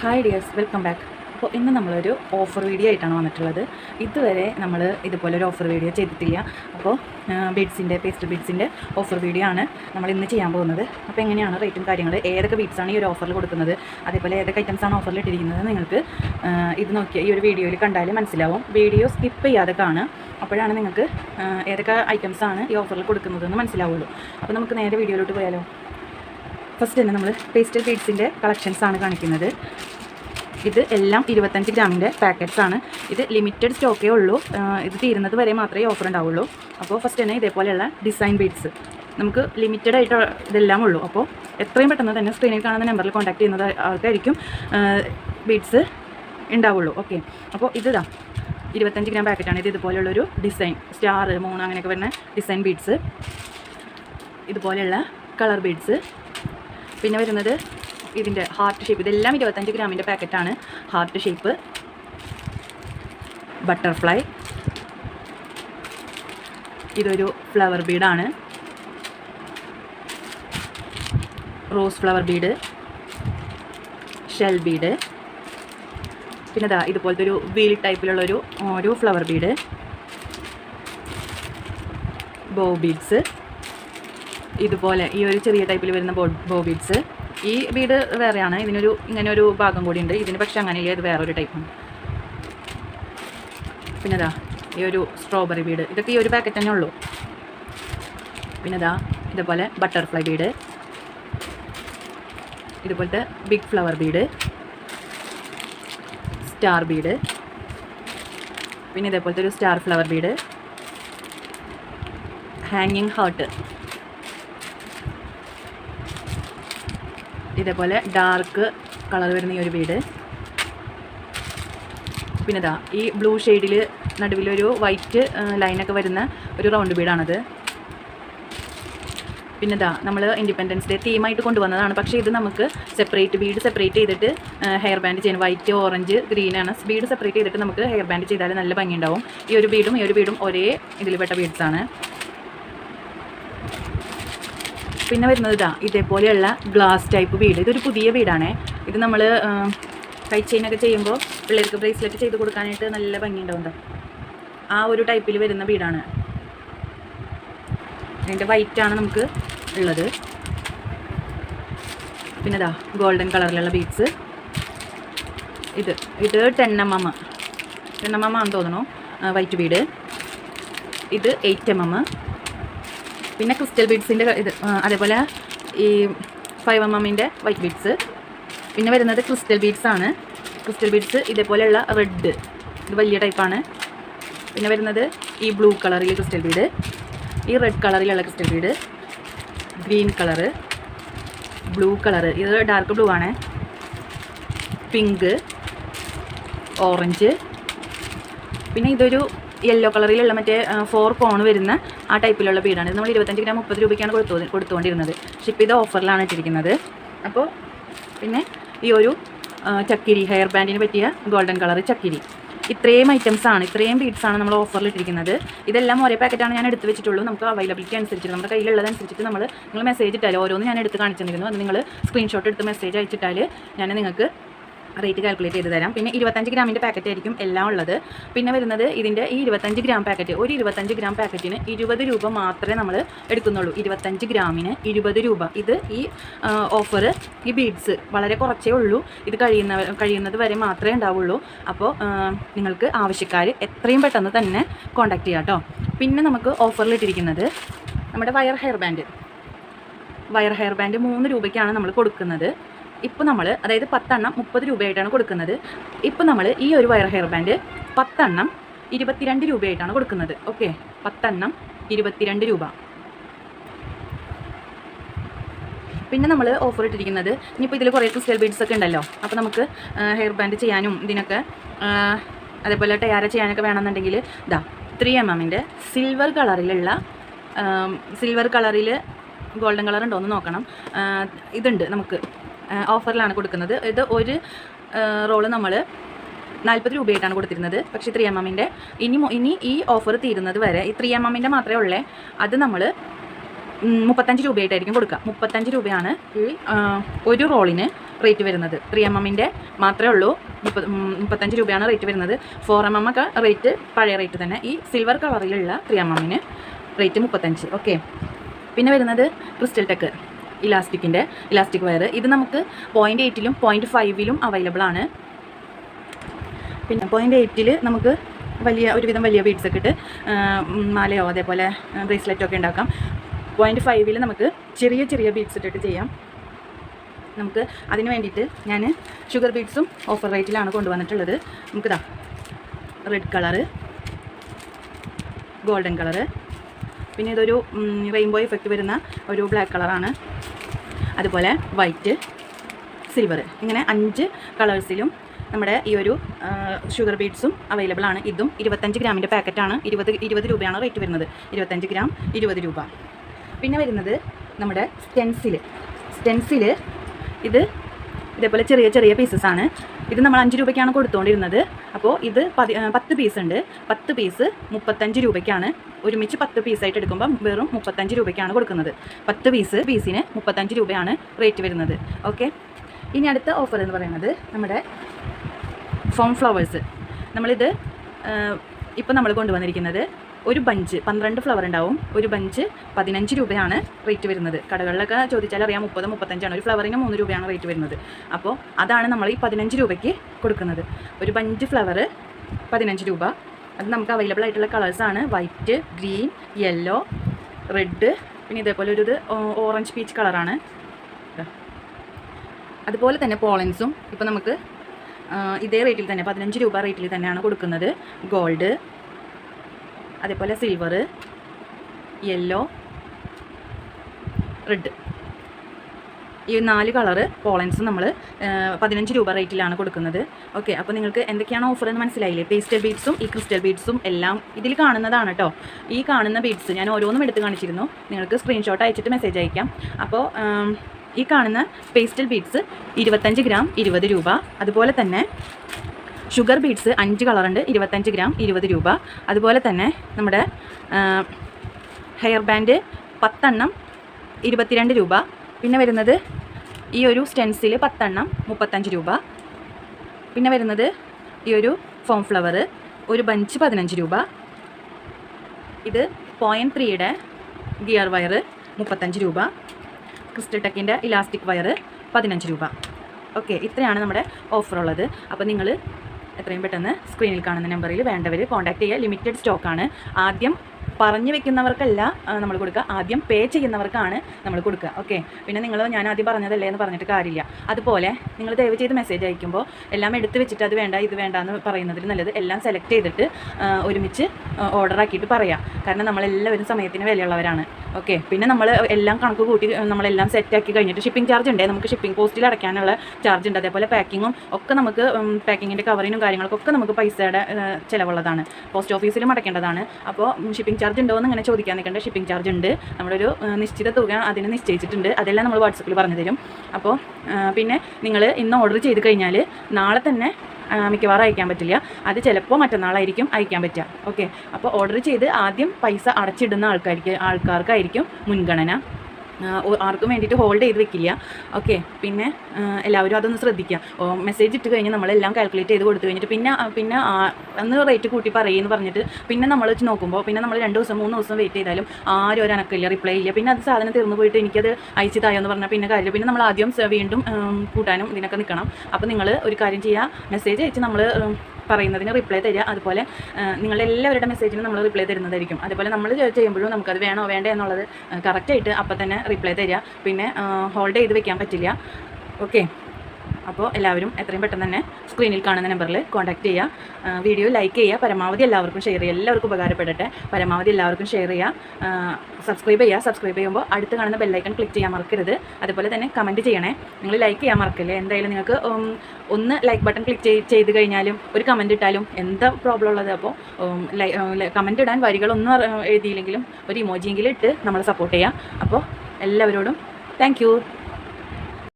Hi dears welcome back അപ്പോൾ ഇന്ന് നമ്മളൊരു ഓഫർ വീഡിയോ ആയിട്ടാണ് വന്നിട്ടുള്ളത്. ഇതുവരെ നമ്മൾ ഇതുപോലെ ഒരു ഓഫർ വീഡിയോ ചെയ്തിട്ടില്ല അപ്പോൾ ബീഡ്സിന്റെ പേസ്റ്റ് ബീഡ്സിന്റെ ഓഫർ വീഡിയോ ആണ് നമ്മൾ ഇന്ന് ചെയ്യാൻ പോകുന്നത്. അപ്പോൾ എങ്ങനെയാണ് റേറ്റും കാര്യങ്ങൾ ഏതൊക്കെ ബീഡ്സാണ് ഈ ഒരു ഓഫറിൽ കൊടുക്കുന്നത്? അതേപോലെ ഏതൊക്കെ ഐറ്റംസ് ആണ് ഓഫറിൽ ഇട്ടിരിക്കുന്നത് നിങ്ങൾക്ക് ഇത് നോക്കിയാൽ ഈ ഒരു വീഡിയോയിൽ കണ്ടാൽ മനസ്സിലാവും. വീഡിയോ സ്കിപ്പ് ചെയ്യാതെ കാണുക. അപ്പോഴാണ് നിങ്ങൾക്ക് ഏതൊക്കെ ഐറ്റംസാണ് ഈ ഓഫറിൽ കൊടുക്കുന്നതെന്ന് മനസ്സിലാവുള്ളൂ. അപ്പോൾ നമുക്ക് നേരെ വീഡിയോയിലോട്ട് പോയാലോ? ഫസ്റ്റ് തന്നെ നമ്മൾ പേസ്റ്റൽ ബീഡ്സിന്റെ കളക്ഷൻസ് ആണ് കാണിക്കുന്നത്. ഇത് എല്ലാം ഇരുപത്തഞ്ച് ഗ്രാമിന്റെ പാക്കറ്റ്സ് ആണ്. ഇത് ലിമിറ്റഡ് സ്റ്റോക്കേ ഉള്ളൂ. ഇത് തീരുന്നത് വരെ മാത്രമേ ഓഫർ ഉണ്ടാവുള്ളൂ. അപ്പോൾ ഫസ്റ്റ് തന്നെ ഇതേപോലെയുള്ള ഡിസൈൻ ബീഡ്സ് നമുക്ക് ലിമിറ്റഡ് ആയിട്ട് ഇതെല്ലാം ഉള്ളൂ. അപ്പോൾ എത്രയും പെട്ടെന്ന് തന്നെ സ്ക്രീനിൽ കാണുന്ന നമ്പറിൽ കോൺടാക്ട് ചെയ്യുന്നത് ആൾക്കായിരിക്കും ബീഡ്സ് ഉണ്ടാവുള്ളൂ. ഓക്കെ അപ്പോൾ ഇതാ ഇരുപത്തഞ്ച് ഗ്രാം പാക്കറ്റാണ് ഇത് ഇതുപോലെയുള്ളൊരു ഡിസൈൻ സ്റ്റാർ മൂൺ അങ്ങനെയൊക്കെ വരുന്ന ഡിസൈൻ ബീഡ്സ് ഇതുപോലെയുള്ള കളർ ബീഡ്സ് പിന്നെ വരുന്നത് ഇതിന്റെ ഹാർട്ട് ഷേപ്പ് ഇതെല്ലാം ഇരുപത്തഞ്ച് ഗ്രാമിന്റെ പാക്കറ്റാണ്. ഹാർട്ട് ഷേപ്പ് ബട്ടർഫ്ലൈ ഇതൊരു flower ബീഡാണ് rose flower bead shell bead പിന്നെ ഇതാ ഇതുപോലത്തെ ഒരു വീൽ ടൈപ്പിലുള്ളൊരു ഒരു ഫ്ലവർ ബീഡ് ബോ ബീഡ്സ് ഇതുപോലെ ഈ ഒരു ചെറിയ ടൈപ്പിൽ വരുന്ന ബോ ബീഡ്സ് ഈ ബീഡ് വേറെയാണ്. ഇതിനൊരു ഇങ്ങനെ ഒരു ഭാഗം കൂടി ഉണ്ട്. ഇതിന് പക്ഷേ അങ്ങനെയില്ല ഇത് വേറൊരു ടൈപ്പാണ് പിന്നെ ഇതാ ഈ ഒരു സ്ട്രോബെറി ബീഡ് ഇതൊക്കെ ഈ ഒരു പാക്കറ്റ് തന്നെ ഉള്ളൂ. പിന്നെ ഇതാ ഇതുപോലെ ബട്ടർഫ്ലൈ ബീഡ് ഇതുപോലത്തെ big flower bead star bead പിന്നെ ഇതേപോലത്തെ ഒരു സ്റ്റാർ ഫ്ലവർ ബീഡ് ഹാങ്ങിങ് ഹാർട്ട് ഇതേപോലെ ഡാർക്ക് കളർ വരുന്ന ഈ ഒരു വീട്. പിന്നെ ഇതാ ഈ ബ്ലൂ ഷെയ്ഡിൽ നടുവിലൊരു വൈറ്റ് ലൈനൊക്കെ വരുന്ന ഒരു റൗണ്ട് വീടാണത്. പിന്നെ ഇതാ നമ്മൾ ഇൻഡിപെൻഡൻസ് ഡേ തീമായിട്ട് കൊണ്ടുവന്നതാണ്. പക്ഷേ ഇത് നമുക്ക് സെപ്പറേറ്റ് വീട് സെപ്പറേറ്റ് ചെയ്തിട്ട് ഹെയർ ബാൻഡ് ചെയ്യണം വൈറ്റ് ഓറഞ്ച് ഗ്രീനാണ് വീട് സെപ്പറേറ്റ് ചെയ്തിട്ട് നമുക്ക് ഹെയർ ബാൻഡ് ചെയ്താൽ നല്ല ഭംഗിയുണ്ടാവും. ഈ ഒരു വീടും ഈ ഒരു വീടും ഒരേ ഇതിൽ പെട്ട ബീഡ്സാണ് പിന്നെ വരുന്നത് ഇതാ ഇതേപോലെയുള്ള ഗ്ലാസ് ടൈപ്പ് വീട്. ഇതൊരു പുതിയ വീടാണേ. ഇത് നമ്മൾ കൈ ചെയിനൊക്കെ ചെയ്യുമ്പോൾ പിള്ളേർക്ക് ബ്രേസ്ലെറ്റ് ചെയ്ത് കൊടുക്കാനായിട്ട് നല്ല ഭംഗിയുണ്ടാവും. ആ ഒരു ടൈപ്പിൽ വരുന്ന വീടാണ്. അതിന്റെ വൈറ്റ് ആണ് നമുക്ക് ഉള്ളത്. പിന്നെ ഇതാ ഗോൾഡൻ കളറിലുള്ള ബീഡ്സ് ഇത് ഇത് ten M M ten M M ആണെന്ന് തോന്നുന്നു വൈറ്റ് വീട്. ഇത് എയ്റ്റ് എം എം പിന്നെ ക്രിസ്റ്റൽ ബീഡ്സിന്റെ ഇത് അതേപോലെ ഈ ഫൈവ് എം എമ്മിന്റെ വൈറ്റ് ബീഡ്സ് പിന്നെ വരുന്നത് ക്രിസ്റ്റൽ ബീഡ്സ് ആണ്. ക്രിസ്റ്റൽ ബീഡ്സ് ഇതേപോലെയുള്ള റെഡ് ഇത് വലിയ ടൈപ്പാണ് പിന്നെ വരുന്നത് ഈ ബ്ലൂ കളറിൽ ക്രിസ്റ്റൽ ബീഡ് ഈ റെഡ് കളറിലുള്ള crystal bead green colour blue colour ഇത് ഡാർക്ക് ബ്ലൂ ആണ്. പിങ്ക് ഓറഞ്ച് പിന്നെ ഇതൊരു യെല്ലോ കളറിലുള്ള മറ്റേ ഫോർ കോൺ വരുന്ന ആ ടൈപ്പിലുള്ള ബീഡാണ് നമ്മൾ ഇരുപത്തഞ്ച് ഗ്രാം മുപ്പത് രൂപയ്ക്കാണ് കൊടുത്തു കൊടുത്തുകൊണ്ടിരുന്നത് ഇപ്പോൾ ഇത് ഓഫറിലാണ് ഇട്ടിരിക്കുന്നത്. അപ്പോൾ പിന്നെ ഈ ഒരു ചക്കിരി ഹെയർ ബാൻഡിന് പറ്റിയ ഗോൾഡൻ കളർ ചക്കിരി. ഇത്രയും ഐറ്റംസ് ആണ് ഇത്രയും ബീഡ്സ് ആണ് നമ്മൾ ഓഫറിൽ ഇട്ടിരിക്കുന്നത്. ഇതെല്ലാം ഒരേ പാക്കറ്റാണ് ഞാൻ എടുത്ത് വെച്ചിട്ടുള്ളൂ. നമുക്ക് അവൈലബിലിറ്റി അനുസരിച്ചിട്ട് നമ്മുടെ കയ്യിലുള്ളതനുസരിച്ചിട്ട് നമ്മൾ നിങ്ങൾ മെസ്സേജ് ഇട്ടാൽ ഓരോന്ന് ഞാൻ എടുത്ത് കാണിച്ചിരുന്നു അത് നിങ്ങൾ സ്ക്രീൻഷോട്ട് എടുത്ത് മെസ്സേജ് അയച്ചിട്ടാൽ ഞാൻ നിങ്ങൾക്ക് റേറ്റ് കാൽക്കുലേറ്റ് ചെയ്ത് തരാം. പിന്നെ ഇരുപത്തഞ്ച് ഗ്രാമിന്റെ പാക്കറ്റ് ആയിരിക്കും എല്ലാം ഉള്ളത്. പിന്നെ വരുന്നത് ഇതിന്റെ ഈ ഇരുപത്തഞ്ച് ഗ്രാം പാക്കറ്റ് ഒരു ഇരുപത്തഞ്ച് ഗ്രാം പാക്കറ്റിന് ഇരുപത് രൂപ മാത്രമേ നമ്മൾ എടുക്കുന്നുള്ളൂ. ഇരുപത്തഞ്ച് ഗ്രാമിന് ഇരുപത് രൂപ. ഇത് ഈ ഓഫർ ഈ ബീഡ്സ് വളരെ കുറച്ചേ ഉള്ളൂ. ഇത് കഴിയുന്ന കഴിയുന്നത് വരെ മാത്രമേ ഉണ്ടാവുള്ളൂ. അപ്പോൾ നിങ്ങൾക്ക് ആവശ്യക്കാർ എത്രയും പെട്ടെന്ന് തന്നെ കോൺടാക്ട് ചെയ്യാം കേട്ടോ പിന്നെ നമുക്ക് ഓഫറിലിട്ടിരിക്കുന്നത് നമ്മുടെ wire hair band wire hair band മൂന്ന് രൂപയ്ക്കാണ് നമ്മൾ കൊടുക്കുന്നത്. ഇപ്പോൾ നമ്മൾ അതായത് പത്തെണ്ണം മുപ്പത് രൂപയായിട്ടാണ് കൊടുക്കുന്നത്. ഇപ്പോൾ നമ്മൾ ഈ ഒരു വയർ ഹെയർ ബാൻഡ് പത്തെണ്ണം ഇരുപത്തിരണ്ട് രൂപയായിട്ടാണ് കൊടുക്കുന്നത്. ഓക്കെ? പത്തെണ്ണം ഇരുപത്തിരണ്ട് രൂപ. പിന്നെ നമ്മൾ ഓഫർ ഇട്ടിരിക്കുന്നത് ഇനിയിപ്പോൾ ഇതിൽ കുറേ ക്രിസ്റ്റൽ ബീഡ്സ് ഒക്കെ ഉണ്ടല്ലോ. അപ്പോൾ നമുക്ക് ഹെയർ ബാൻഡ് ചെയ്യാനും ഇതിനൊക്കെ അതേപോലെ ടയാര ചെയ്യാനൊക്കെ വേണമെന്നുണ്ടെങ്കിൽ ഇതാ ത്രീ എം എമ്മിന്റെ സിൽവർ കളറിലുള്ള സിൽവർ കളറിൽ ഗോൾഡൻ കളർ ഉണ്ടോ എന്ന് നോക്കണം. ഇതുണ്ട് നമുക്ക്. ഓഫറിലാണ് കൊടുക്കുന്നത്. ഇത് ഒരു റോൾ നമ്മൾ നാൽപ്പത് രൂപയായിട്ടാണ് കൊടുത്തിരുന്നത്. പക്ഷേ ത്രീ എം എമ്മിന്റെ ഇനി ഇനി ഈ ഓഫർ തീരുന്നത് വരെ ഈ ത്രീ എം എമ്മിന്റെ മാത്രമേ ഉള്ളേ. അത് നമ്മൾ മുപ്പത്തഞ്ച് രൂപയായിട്ടായിരിക്കും കൊടുക്കുക. മുപ്പത്തഞ്ച് രൂപയാണ് ഈ ഒരു റോളിന് റേറ്റ് വരുന്നത്. ത്രീ എം എമ്മിന്റെ മാത്രമേ ഉള്ളൂ. മുപ്പത് ഉം, മുപ്പത്തഞ്ച് രൂപയാണ് റേറ്റ് വരുന്നത്. ഫോർ എം എം ഒക്കെ റേറ്റ് പഴയ റേറ്റ് തന്നെ. ഈ സിൽവർ കളറിലുള്ള ത്രീ എം എമ്മിന് റേറ്റ് മുപ്പത്തഞ്ച്. ഓക്കെ പിന്നെ വരുന്നത് ക്രിസ്റ്റൽ ടെക്ക് ഇലാസ്റ്റിക്കിന്റെ ഇലാസ്റ്റിക് വയർ ഇത് നമുക്ക് പോയിന്റ് എയ്റ്റിലും പോയിന്റ് ഫൈവിലും അവൈലബിൾ ആണ്. പിന്നെ പോയിന്റ് എയ്റ്റിൽ നമുക്ക് വലിയ ഒരുവിധം വലിയ ബീഡ്സ് ഒക്കെ ഇട്ട് മാലയോ അതേപോലെ ബ്രേസ്ലെറ്റോ ഒക്കെ ഉണ്ടാക്കാം. പോയിന്റ് ഫൈവിൽ നമുക്ക് ചെറിയ ചെറിയ ബീഡ്സ് ഇട്ടിട്ട് ചെയ്യാം. നമുക്ക് അതിന് വേണ്ടിയിട്ട് ഞാൻ ഷുഗർ ബീഡ്സും ഓഫർ റേറ്റിലാണ് കൊണ്ടുവന്നിട്ടുള്ളത്. നമുക്കിതാ റെഡ് കളറ് ഗോൾഡൻ കളറ് പിന്നെ ഇതൊരു റെയിൻബോ ഇഫക്റ്റ് വരുന്ന ഒരു ബ്ലാക്ക് കളറാണ് അതുപോലെ വൈറ്റ് സിൽവർ ഇങ്ങനെ അഞ്ച് കളേഴ്സിലും നമ്മുടെ ഈ ഒരു ഷുഗർ ബീഡ്സും അവൈലബിൾ ആണ്. ഇതും ഇരുപത്തഞ്ച് ഗ്രാമിന്റെ പാക്കറ്റാണ് ഇരുപത് ഇരുപത് രൂപയാണ് റേറ്റ് വരുന്നത്. ഇരുപത്തഞ്ച് ഗ്രാം ഇരുപത് രൂപ. പിന്നെ വരുന്നത് നമ്മുടെ സ്റ്റെൻസിൽ സ്റ്റെൻസിൽ ഇത് ഇതേപോലെ ചെറിയ ചെറിയ പീസസ് ആണ്. ഇത് നമ്മൾ അഞ്ച് രൂപയ്ക്കാണ് കൊടുത്തുകൊണ്ടിരുന്നത് അപ്പോൾ ഇത് പതി പത്ത് പീസ് ഉണ്ട്. പത്ത് പീസ് മുപ്പത്തഞ്ച് രൂപയ്ക്കാണ്. ഒരുമിച്ച് പത്ത് പീസായിട്ട് എടുക്കുമ്പോൾ വെറും മുപ്പത്തഞ്ച് രൂപയ്ക്കാണ് കൊടുക്കുന്നത്. പത്ത് പീസ് പീസിന് മുപ്പത്തഞ്ച് രൂപയാണ് റേറ്റ് വരുന്നത്. ഓക്കെ ഇനി അടുത്ത ഓഫർ എന്ന് പറയുന്നത് നമ്മുടെ ഫോം ഫ്ലവേഴ്സ് നമ്മളിത് ഇപ്പം നമ്മൾ കൊണ്ടുവന്നിരിക്കുന്നത് ഒരു ബഞ്ച് പന്ത്രണ്ട് ഫ്ലവർ ഉണ്ടാവും. ഒരു ബഞ്ച് പതിനഞ്ച് രൂപയാണ് റേറ്റ് വരുന്നത്. കടകളിലൊക്കെ ചോദിച്ചാൽ അറിയാം മുപ്പത് മുപ്പത്തഞ്ചാണ്. ഒരു ഫ്ലവറിന് മൂന്ന് രൂപയാണ് റേറ്റ് വരുന്നത്. അപ്പോൾ അതാണ് നമ്മൾ ഈ പതിനഞ്ച് രൂപയ്ക്ക് കൊടുക്കുന്നത്. ഒരു ബഞ്ച് ഫ്ലവർ പതിനഞ്ച് രൂപ. അത് നമുക്ക് അവൈലബിൾ ആയിട്ടുള്ള കളേഴ്സാണ് വൈറ്റ് ഗ്രീൻ യെല്ലോ റെഡ് പിന്നെ ഇതേപോലെ ഒരു ഇത് ഓറഞ്ച് പീച്ച് കളറാണ് അതുപോലെ തന്നെ പോളൻസും ഇപ്പോൾ നമുക്ക് ഇതേ റേറ്റിൽ തന്നെ പതിനഞ്ച് രൂപ റേറ്റിൽ തന്നെയാണ് കൊടുക്കുന്നത്. ഗോൾഡ് അതേപോലെ സിൽവർ യെല്ലോ റെഡ് ഈ നാല് കളറ് പോളൻസ് നമ്മൾ പതിനഞ്ച് രൂപ റേറ്റിലാണ് കൊടുക്കുന്നത്. ഓക്കെ അപ്പോൾ നിങ്ങൾക്ക് എന്തൊക്കെയാണ് ഓഫർ എന്ന് മനസ്സിലായില്ലേ? പേസ്റ്റൽ ബീഡ്സും ഈ ക്രിസ്റ്റൽ ബീഡ്സും എല്ലാം ഇതിൽ കാണുന്നതാണ് കേട്ടോ ഈ കാണുന്ന ബീഡ്സ് ഞാൻ ഓരോന്നും എടുത്ത് കാണിച്ചിരുന്നു. നിങ്ങൾക്ക് സ്ക്രീൻഷോട്ട് അയച്ചിട്ട് മെസ്സേജ് അയക്കാം. അപ്പോൾ ഈ കാണുന്ന പേസ്റ്റൽ ബീഡ്സ് ഇരുപത്തഞ്ച് ഗ്രാം ഇരുപത് രൂപ. അതുപോലെ തന്നെ ഷുഗർ ബീഡ്സ് അഞ്ച് കളറുണ്ട് ഇരുപത്തഞ്ച് ഗ്രാം ഇരുപത് രൂപ. അതുപോലെ തന്നെ നമ്മുടെ ഹെയർ ബാൻഡ് പത്തെണ്ണം ഇരുപത്തിരണ്ട് രൂപ. പിന്നെ വരുന്നത് ഈ ഒരു സ്റ്റെൻസിൽ പത്തെണ്ണം മുപ്പത്തഞ്ച് രൂപ. പിന്നെ വരുന്നത് ഈ ഒരു ഫോം ഫ്ലവർ ഒരു ബഞ്ച് പതിനഞ്ച് രൂപ. ഇത് പോയിന്റ് ത്രീയുടെ ഗിയർ വയർ മുപ്പത്തഞ്ച് രൂപ. ക്രിസ്റ്റൽ ടെക്കിന്റെ ഇലാസ്റ്റിക് വയർ പതിനഞ്ച് രൂപ. ഓക്കെ ഇത്രയാണ് നമ്മുടെ ഓഫർ ഉള്ളത്. അപ്പോൾ നിങ്ങൾ എത്രയും പെട്ടെന്ന് സ്ക്രീനിൽ കാണുന്ന നമ്പറിൽ വേണ്ടവർ കോൺടാക്ട് ചെയ്യുക. ലിമിറ്റഡ് സ്റ്റോക്കാണ് ആദ്യം പറഞ്ഞു വെക്കുന്നവർക്കല്ല നമ്മൾ കൊടുക്കുക. ആദ്യം പേ ചെയ്യുന്നവർക്കാണ് നമ്മൾ കൊടുക്കുക. ഓക്കെ പിന്നെ നിങ്ങൾ ഞാൻ ആദ്യം പറഞ്ഞതല്ലേ എന്ന് പറഞ്ഞിട്ട് കാര്യമില്ല. അതുപോലെ നിങ്ങൾ ദയവ് ചെയ്ത് മെസ്സേജ് അയക്കുമ്പോൾ എല്ലാം എടുത്ത് വെച്ചിട്ട് അത് വേണ്ട ഇത് വേണ്ട എന്ന് പറയുന്നതിൽ നല്ലത് എല്ലാം സെലക്ട് ചെയ്തിട്ട് ഒരുമിച്ച് ഓർഡർ ആക്കിയിട്ട് പറയാം. കാരണം നമ്മളെല്ലാവരും സമയത്തിന് വിലയുള്ളവരാണ്. ഓക്കെ പിന്നെ നമ്മൾ എല്ലാം കണക്ക് കൂട്ടി നമ്മളെല്ലാം സെറ്റാക്കി കഴിഞ്ഞിട്ട് ഷിപ്പിംഗ് ചാർജ് ഉണ്ട്? നമുക്ക് ഷിപ്പിംഗ് പോസ്റ്റിൽ അടയ്ക്കാനുള്ള ചാർജ് ഉണ്ട്. അതേപോലെ പാക്കിങ്ങും ഒക്കെ നമുക്ക് പാക്കിങ്ങിന്റെ കവറിനും കാര്യങ്ങൾക്കൊക്കെ നമുക്ക് പൈസയുടെ ചിലവുള്ളതാണ്. പോസ്റ്റ് ഓഫീസിലും അടയ്ക്കേണ്ടതാണ്. അപ്പോൾ ഷിപ്പിംഗ് ചാർജ് ഉണ്ടോ എന്ന് ഇങ്ങനെ ചോദിക്കാൻ നിൽക്കേണ്ട. ഷിപ്പിംഗ് ചാർജ് ഉണ്ട്. നമ്മളൊരു നിശ്ചിത തുക അതിന് നിശ്ചയിച്ചിട്ടുണ്ട്. അതെല്ലാം നമ്മൾ വാട്സപ്പിൽ പറഞ്ഞു തരും. അപ്പോൾ പിന്നെ നിങ്ങൾ ഇന്ന് ഓർഡർ ചെയ്ത് കഴിഞ്ഞാൽ നാളെ തന്നെ മിക്കവാറും അയക്കാൻ പറ്റില്ല. അത് ചിലപ്പോൾ മറ്റന്നാളായിരിക്കും അയക്കാൻ പറ്റുക. ഓക്കെ അപ്പോൾ ഓർഡർ ചെയ്ത് ആദ്യം പൈസ അടച്ചിടുന്ന ആൾക്കാർക്ക് ആൾക്കാർക്കായിരിക്കും മുൻഗണന. ആർക്കും വേണ്ടിയിട്ട് ഹോൾഡ് ചെയ്ത് വെക്കില്ല. ഓക്കെ പിന്നെ എല്ലാവരും അതൊന്ന് ശ്രദ്ധിക്കുക മെസ്സേജ് ഇട്ട് കഴിഞ്ഞ് നമ്മളെല്ലാം കാൽക്കുലേറ്റ് ചെയ്ത് കൊടുത്തു കഴിഞ്ഞിട്ട് പിന്നെ പിന്നെ അന്ന് റേറ്റ് കൂട്ടി പറയുമെന്ന് പറഞ്ഞിട്ട് പിന്നെ നമ്മൾ വെച്ച് നോക്കുമ്പോൾ പിന്നെ നമ്മൾ രണ്ട് ദിവസം മൂന്ന് ദിവസം വെയിറ്റ് ചെയ്താലും ആരും ഒരു അനക്കില്ല റിപ്ലൈ ഇല്ല. പിന്നെ അത് സാധനം തീർന്നു പോയിട്ട് എനിക്കത് അയച്ച് തായോ എന്ന് പറഞ്ഞാൽ പിന്നെ കാര്യമില്ല. പിന്നെ നമ്മൾ ആദ്യം വീണ്ടും കൂട്ടാനും ഇതിനൊക്കെ നിൽക്കണം അപ്പോൾ നിങ്ങൾ ഒരു കാര്യം ചെയ്യുക മെസ്സേജ് അയച്ച് നമ്മൾ പറയുന്നതിന് റിപ്ലൈ തരിക. അതുപോലെ നിങ്ങളുടെ എല്ലാവരുടെ മെസ്സേജിനും നമ്മൾ റിപ്ലൈ തരുന്നതായിരിക്കും. അതുപോലെ നമ്മൾ ചെയ്യുമ്പോഴും നമുക്കത് വേണോ വേണ്ട എന്നുള്ളത് കറക്റ്റായിട്ട് അപ്പം തന്നെ റിപ്ലൈ തരിക. പിന്നെ ഹോൾഡ് ചെയ്ത് വെക്കാൻ പറ്റില്ല. ഓക്കെ അപ്പോൾ എല്ലാവരും എത്രയും പെട്ടെന്ന് തന്നെ സ്ക്രീനിൽ കാണുന്ന നമ്പറിൽ കോൺടാക്ട് ചെയ്യുക. വീഡിയോ ലൈക്ക് ചെയ്യുക. പരമാവധി എല്ലാവർക്കും ഷെയർ ചെയ്യുക. എല്ലാവർക്കും ഉപകാരപ്പെടട്ടെ. പരമാവധി എല്ലാവർക്കും ഷെയർ ചെയ്യുക. സബ്സ്ക്രൈബ് ചെയ്യുക. സബ്സ്ക്രൈബ് ചെയ്യുമ്പോൾ അടുത്ത് കാണുന്ന ബെല്ലൈക്കൺ ക്ലിക്ക് ചെയ്യാൻ മറക്കരുത്. അതുപോലെ തന്നെ കമന്റ് ചെയ്യണേ. നിങ്ങൾ ലൈക്ക് ചെയ്യാൻ മറക്കല്ലേ? എന്തായാലും നിങ്ങൾക്ക് ഒന്ന് ലൈക്ക് ബട്ടൺ ക്ലിക്ക് ചെയ്ത് കഴിഞ്ഞാലും ഒരു കമന്റ് ഇട്ടാലും എന്താ പ്രോബ്ലം ഉള്ളത്? അപ്പോൾ കമന്റ് ഇടാൻ വരികളൊന്നും എഴുതിയില്ലെങ്കിലും ഒരു ഇമോജിയെങ്കിലും ഇട്ട് നമ്മളെ സപ്പോർട്ട് ചെയ്യുക. അപ്പോൾ എല്ലാവരോടും താങ്ക്